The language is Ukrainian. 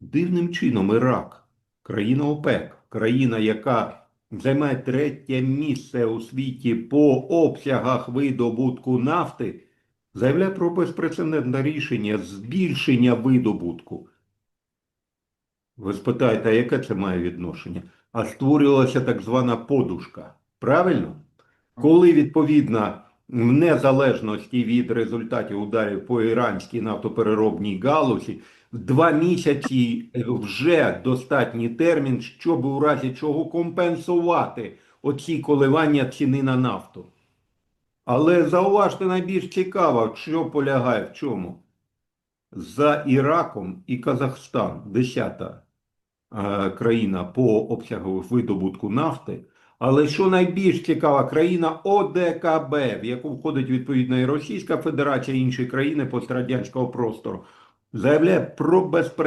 Дивним чином Ірак, країна ОПЕК, країна, яка займає третє місце у світі по обсягах видобутку нафти, заявляє про безпрецедентне рішення збільшення видобутку. Ви спитаєте, а яке це має відношення? А створювалася так звана подушка. Правильно? Коли відповідно в незалежності від результатів ударів по іранській нафтопереробній галузі, два місяці вже достатній термін, щоб у разі чого компенсувати оці коливання ціни на нафту. Але зауважте найбільш цікаво, що полягає в чому? За Іраком і Казахстан, десята е, країна по обсягу видобутку нафти. Але що найбільш цікава країна ОДКБ, в яку входить відповідно і Російська Федерація, і інші країни пострадянського простору, заявляє про безпрецедентну